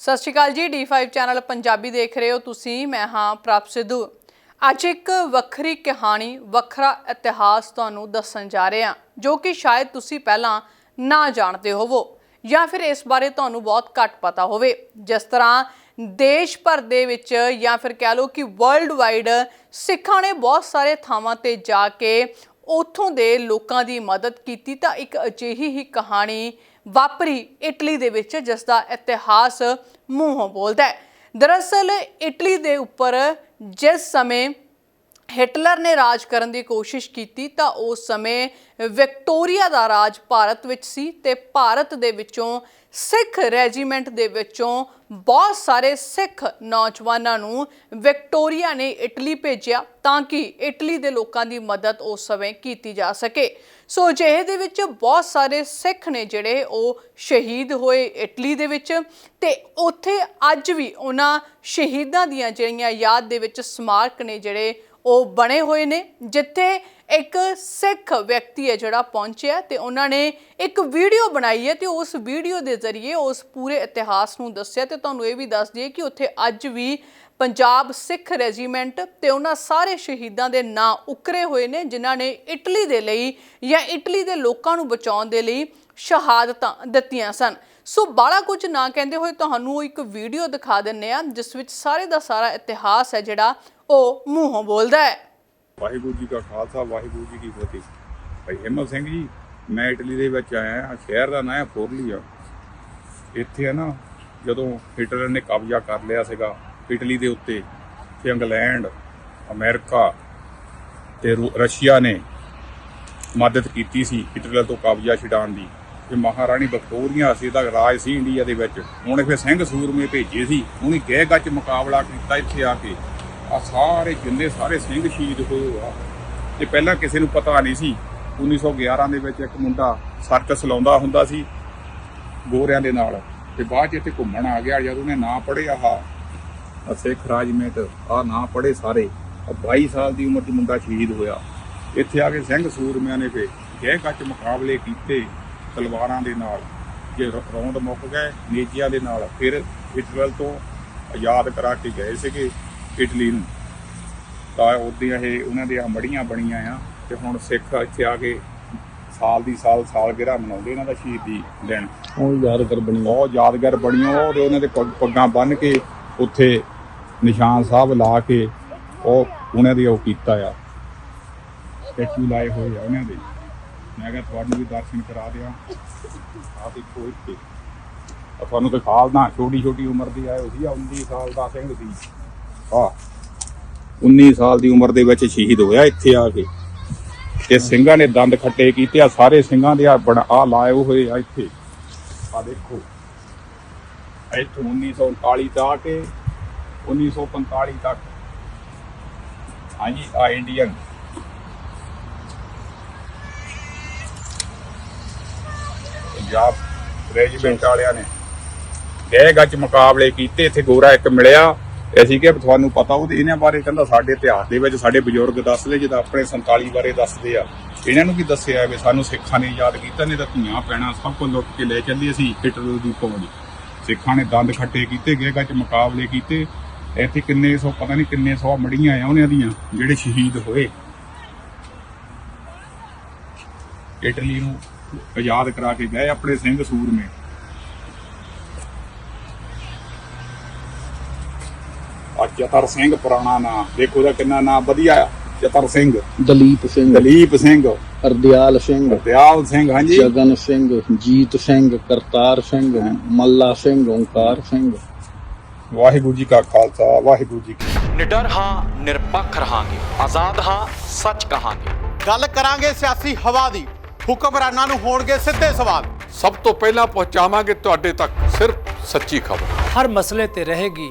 ਸਤਿ ਸ਼੍ਰੀ ਅਕਾਲ ਜੀ D5 channel Punjabi ਦੇਖ ਰਹੇ ਹੋ ਤੁਸੀਂ, ਮੈਂ ਹਾਂ ਪ੍ਰਭ ਸਿੱਧੂ। ਅੱਜ ਇੱਕ ਵੱਖਰੀ ਕਹਾਣੀ, ਵੱਖਰਾ ਇਤਿਹਾਸ ਤੁਹਾਨੂੰ ਦੱਸਣ ਜਾ ਰਹੇ ਹਾਂ, ਜੋ ਕਿ ਸ਼ਾਇਦ ਤੁਸੀਂ ਪਹਿਲਾਂ ਨਾ ਜਾਣਦੇ ਹੋਵੋ, ਜਾਂ ਫਿਰ ਇਸ ਬਾਰੇ ਤੁਹਾਨੂੰ ਬਹੁਤ ਘੱਟ ਪਤਾ ਹੋਵੇ। ਜਿਸ ਤਰ੍ਹਾਂ ਦੇਸ਼ ਭਰ ਦੇ ਵਿੱਚ, ਜਾਂ ਫਿਰ ਕਹਿ ਲਓ ਕਿ ਵਰਲਡ ਵਾਈਡ ਸਿੱਖਾਂ ਨੇ ਬਹੁਤ ਸਾਰੇ ਥਾਵਾਂ ਤੇ ਜਾ ਕੇ ਉਥੋਂ ਦੇ ਲੋਕਾਂ ਦੀ ਮਦਦ ਕੀਤੀ, ਤਾਂ ਇੱਕ ਅਜਿਹੀ ਹੀ ਕਹਾਣੀ ਵਾਪਰੀ ਇਟਲੀ ਦੇ ਵਿੱਚ, ਜਿਸ ਦਾ ਇਤਿਹਾਸ ਮੂੰਹੋਂ ਬੋਲਦਾ ਹੈ। ਦਰਅਸਲ ਇਟਲੀ ਦੇ ਉੱਪਰ ਜਿਸ ਸਮੇਂ ਹਿਟਲਰ ਨੇ ਰਾਜ ਕਰਨ ਦੀ ਕੋਸ਼ਿਸ਼ ਕੀਤੀ ਤਾਂ ਉਸ ਸਮੇਂ ਵਿਕਟੋਰੀਆ ਦਾ ਰਾਜ ਭਾਰਤ ਵਿੱਚ ਸੀ ਤੇ ਭਾਰਤ ਦੇ ਵਿੱਚੋਂ ਸਿੱਖ ਰੈਜੀਮੈਂਟ ਦੇ ਵਿੱਚੋਂ ਬਹੁਤ ਸਾਰੇ ਸਿੱਖ ਨੌਜਵਾਨਾਂ ਨੂੰ ਵਿਕਟੋਰੀਆ ਨੇ ਇਟਲੀ ਭੇਜਿਆ ਤਾਂ ਕਿ ਇਟਲੀ ਦੇ ਲੋਕਾਂ ਦੀ ਮਦਦ ਉਸ ਸਮੇਂ ਕੀਤੀ ਜਾ ਸਕੇ। ਸੋ ਅਜਿਹੇ ਦੇ ਵਿੱਚ ਬਹੁਤ ਸਾਰੇ ਸਿੱਖ ਨੇ ਜਿਹੜੇ ਉਹ ਸ਼ਹੀਦ ਹੋਏ ਇਟਲੀ ਦੇ ਵਿੱਚ ਤੇ ਉੱਥੇ ਅੱਜ ਵੀ ਉਹਨਾਂ ਸ਼ਹੀਦਾਂ ਦੀਆਂ ਜਿਹੜੀਆਂ ਯਾਦ ਦੇ ਵਿੱਚ ਸਮਾਰਕ ਨੇ ਜਿਹੜੇ ਉਹ ਬਣੇ ਹੋਏ ਨੇ, ਜਿੱਥੇ ਇੱਕ ਸਿੱਖ ਵਿਅਕਤੀ ਹੈ ਜਿਹੜਾ ਪਹੁੰਚਿਆ ਤੇ ਉਹਨਾਂ ਨੇ ਇੱਕ ਵੀਡੀਓ ਬਣਾਈ ਹੈ ਤੇ ਉਸ ਵੀਡੀਓ ਦੇ ਜ਼ਰੀਏ ਉਸ ਪੂਰੇ ਇਤਿਹਾਸ ਨੂੰ ਦੱਸਿਆ ਤੇ ਤੁਹਾਨੂੰ ਇਹ ਵੀ ਦੱਸ ਦਈਏ ਕਿ ਉੱਥੇ ਅੱਜ ਵੀ ਪੰਜਾਬ ਸਿੱਖ ਰੈਜੀਮੈਂਟ ਤੇ ਉਹਨਾਂ ਸਾਰੇ ਸ਼ਹੀਦਾਂ ਦੇ ਨਾਂ ਉਕਰੇ ਹੋਏ ਨੇ, ਜਿਨ੍ਹਾਂ ਨੇ ਇਟਲੀ ਦੇ ਲਈ ਜਾਂ ਇਟਲੀ ਦੇ ਲੋਕਾਂ ਨੂੰ ਬਚਾਉਣ ਦੇ ਲਈ ਸ਼ਹਾਦਤਾਂ ਦਿੱਤੀਆਂ ਸਨ। ਸੋ ਬਾਲਾ ਕੁਝ ਨਾ ਕਹਿੰਦੇ ਹੋਏ ਤੁਹਾਨੂੰ ਇੱਕ ਵੀਡੀਓ ਦਿਖਾ ਦਿੰਨੇ ਆ ਜਿਸ ਵਿੱਚ ਸਾਰੇ ਦਾ ਸਾਰਾ ਇਤਿਹਾਸ ਹੈ ਜਿਹੜਾ ਉਹ ਮੂੰਹੋਂ ਬੋਲਦਾ ਹੈ। ਵਾਹਿਗੁਰੂ ਜੀ ਕਾ ਖਾਲਸਾ, ਵਾਹਿਗੁਰੂ ਜੀ ਕੀ ਫਤਿਹ। ਭਾਈ ਹਿੰਮਤ ਸਿੰਘ ਜੀ, ਮੈਂ ਇਟਲੀ ਦੇ ਵਿੱਚ ਆਇਆ ਹਾਂ, ਸ਼ਹਿਰ ਦਾ ਨਾਂ ਹੈ ਫੋਰਲੀਆ ਇੱਥੇ ਹੈ ਨਾ, ਜਦੋਂ ਹਿਟਲਰ ਨੇ ਕਬਜ਼ਾ ਕਰ ਲਿਆ ਸੀਗਾ ਇਟਲੀ ਦੇ ਉੱਤੇ, ਤੇ ਇੰਗਲੈਂਡ, ਅਮਰੀਕਾ ਤੇ ਰੂ- ਰਸ਼ੀਆ ਨੇ ਮਦਦ ਕੀਤੀ ਸੀ ਹਿਟਲਰ ਤੋਂ ਕਬਜ਼ਾ ਛਡਾਉਣ ਦੀ। ਤੇ ਮਹਾਰਾਣੀ ਵਿਕਟੋਰੀਆ ਸੀ ਦਾ ਰਾਜ ਸੀ ਇੰਡੀਆ ਦੇ ਵਿੱਚ। ਉਹਨੇ ਫਿਰ ਸਿੰਘ ਸੂਰਮੇ ਭੇਜੇ ਸੀ, ਉਹਨੇ ਗਹਿ ਗੱਚ ਮੁਕਾਬਲਾ ਕੀਤਾ ਇੱਥੇ ਆ ਕੇ। ਆ ਸਾਰੇ ਜਿੰਨੇ ਸਾਰੇ ਸਿੰਘ ਸ਼ਹੀਦ ਹੋਏ ਆ। ਤੇ ਪਹਿਲਾਂ ਕਿਸੇ ਨੂੰ ਪਤਾ ਨਹੀਂ ਸੀ। 1911 ਦੇ ਵਿੱਚ ਇੱਕ ਮੁੰਡਾ ਸਰਕਸ ਲਾਉਂਦਾ ਹੁੰਦਾ ਸੀ ਗੋਰਿਆਂ ਦੇ ਨਾਲ। ਤੇ ਬਾਅਦ ਚ ਇੱਥੇ ਘੁੰਮਣ ਆ ਗਿਆ। ਜਦ ਉਹਨੇ ਨਾਂ ਪੜਿਆ ਆਹ ਸਿੱਖ ਰਾਜਮੇਟ ਆ ਨਾਂ ਪੜੇ ਸਾਰੇ। ਆਹ 22 ਸਾਲ ਦੀ ਉਮਰ 'ਚ ਮੁੰਡਾ ਸ਼ਹੀਦ ਹੋਇਆ। ਇੱਥੇ ਆ ਕੇ ਸਿੰਘ ਸੂਰਮਿਆਂ ਨੇ ਫੇ ਗਹਿ ਕੱਚ ਮੁਕਾਬਲੇ ਕੀਤੇ ਤਲਵਾਰਾਂ ਦੇ ਨਾਲ। ਜੇ ਰ- ਮੁੱਕ ਗਏ ਨੇਜਿਆਂ ਦੇ ਨਾਲ। ਫਿਰ ਹਿਟਲਰ ਤੋਂ ਆਜ਼ਾਦ ਕਰਾ ਕੇ ਗਏ ਸੀਗੇ। ਇਟਲੀ ਨੂੰ। ਤਾਂ ਉਹਦੀਆਂ ਇਹ ਉਹਨਾਂ ਦੀਆਂ ਮੜੀਆਂ ਬਣੀਆਂ ਆ ਤੇ ਹੁਣ ਸਿੱਖ ਇੱਥੇ ਆ ਕੇ ਸਾਲ ਦੀ ਸਾਲ ਸਾਲਗਿਰਾ ਮਨਾਉਂਦੇ ਇਹਨਾਂ ਦਾ ਸ਼ਹੀਦੀ ਦਿਨ। ਉਹ ਯਾਦਗਾਰ ਬਣੀ। ਬਹੁਤ ਯਾਦਗਾਰ ਬਣੀਆਂ ਉਹ ਤੇ ਉਹਨਾਂ ਦੇ ਪੱਗ- ਬੰਨ ਕੇ ਉੱਥੇ ਨਿਸ਼ਾਨ ਸਾਹਿਬ ਲਾ ਕੇ ਉਹ ਉਹਨਾਂ ਦੀ ਉਹ ਕੀਤਾ ਆ। ਸਟੈਚੂ ਲਾਏ ਹੋਏ ਆ ਉਹਨਾਂ ਦੇ। ਮੈਂ ਕਿਹਾ ਤੁਹਾਨੂੰ ਵੀ ਦਰਸ਼ਨ ਕਰਾ ਦਿਆਂ। ਆ ਦੇਖੋ ਇੱਥੇ। ਆ ਤੁਹਾਨੂੰ ਦਿਖਾਲਦਾ ਛੋਟੀ ਛੋਟੀ ਉਮਰ ਦੀ ਆਏ ਸੀ 19 ਸਾਲ ਦਾ ਸਿੰਘ ਸੀ। ਆ 19 ਸਾਲ ਦੀ ਉਮਰ ਦੇ ਵਿੱਚ ਸ਼ਹੀਦ ਹੋਇਆ ਇੱਥੇ ਆ ਕੇ। ਤੇ ਸਿੰਘਾਂ ਨੇ ਦੰਦ ਖੱਟੇ ਕੀਤੇ ਆ ਸਾਰੇ ਸਿੰਘਾਂ ਦੇ ਆ ਬਣਾ ਆ ਲਾਏ ਹੋਏ ਆ ਇੱਥੇ। ਆ ਦੇਖੋ। ਇੱਥੋਂ 1939 ਤੋਂ ਆ ਕੇ 1945 ਤੱਕ। ਹਾਂਜੀ, ਆ ਇੰਡੀਅਨ ਪੰਜਾਬ ਰੈਜੀਮੈਂਟ ਵਾਲਿਆਂ ਨੇ ਗਏ ਗੱਜ ਮੁਕਾਬਲੇ ਕੀਤੇ, ਇੱਥੇ ਗੋਰਾ ਇੱਕ ਮਿਲਿਆ। ਅਸੀਂ ਕਿਹਾ ਤੁਹਾਨੂੰ ਪਤਾ ਉਹ ਇਹਨਾਂ ਬਾਰੇ ਕਹਿੰਦਾ ਸਾਡੇ ਇਤਿਹਾਸ ਦੇ ਵਿੱਚ ਸਾਡੇ ਬਜ਼ੁਰਗ ਦੱਸਦੇ ਜਦੋਂ ਆਪਣੇ 47 ਬਾਰੇ ਦੱਸਦੇ ਆ। ਇਹਨਾਂ ਨੂੰ ਵੀ ਦੱਸਿਆ ਵੀ ਸਾਨੂੰ ਸਿੱਖਾਂ ਨੇ ਯਾਦ ਕੀਤਾ, ਨਹੀਂ ਤਾਂ ਧੀਆਂ ਪੈਣਾ ਸਭ ਕੁਝ ਲੁੱਟ ਕੇ ਲੈ ਚੱਲੀ ਅਸੀਂ ਹਿਟਲਰ ਦੀ ਫੌਜ। ਸਿੱਖਾਂ ਨੇ ਦੰਦ ਖੱਟੇ ਕੀਤੇ ਗਏ ਚ ਮੁਕਾਬਲੇ ਕੀਤੇ। ਇੱਥੇ ਕਿੰਨੇ ਸੌ, ਪਤਾ ਨਹੀਂ ਕਿੰਨੇ ਸੌ ਮੜੀਆਂ ਆ ਉਹਨਾਂ ਦੀਆਂ, ਜਿਹੜੇ ਸ਼ਹੀਦ ਹੋਏ। ਇਟਲੀ ਨੂੰ ਆਜ਼ਾਦ ਕਰਾ ਕੇ ਗਏ ਆਪਣੇ ਸਿੰਘ ਸੂਰਮੇ ਆ ਚਤਰ ਸਿੰਘ ਪੁਰਾਣਾ ਨਾਂ ਦੇਖੋ ਦਾ ਕਿੰਨਾ ਨਾਂ ਵਧੀਆ ਆ। ਚਤਰ ਸਿੰਘ। ਦਲੀਪ ਸਿੰਘ। ਦਲੀਪ ਸਿੰਘ। ਅਰਦਿਆਲ ਸਿੰਘ। ਦਿਆਲ ਸਿੰਘ ਹਾਂਜੀ। ਜਗਨ ਸਿੰਘ। ਜੀਤ ਸਿੰਘ। ਕਰਤਾਰ ਸਿੰਘ। ਮੱਲਾ ਸਿੰਘ। ਓੰਕਾਰ ਸਿੰਘ। ਵਾਹਿਗੁਰੂ ਜੀ ਕਾ ਖਾਲਸਾ। ਵਾਹਿਗੁਰੂ ਜੀ ਕੀ ਨਿਡਰ ਹਾਂ ਨਿਰਪੱਖ ਰਹਾਂਗੇ। ਆਜ਼ਾਦ ਹਾਂ ਸੱਚ ਕਹਾਂਗੇ। ਗੱਲ ਕਰਾਂਗੇ ਸਿਆਸੀ ਹਵਾ ਦੀ। ਹੁਕਮਰਾਨਾਂ ਨੂੰ ਹੋਣਗੇ ਸਿੱਧੇ ਸਵਾਲ। ਸਭ ਤੋਂ ਪਹਿਲਾਂ ਪਹੁੰਚਾਵਾਂਗੇ ਤੁਹਾਡੇ ਤੱਕ ਸਿਰਫ ਸੱਚੀ ਖਬਰ। ਹਰ ਮਸਲੇ ਤੇ ਰਹੇਗੀ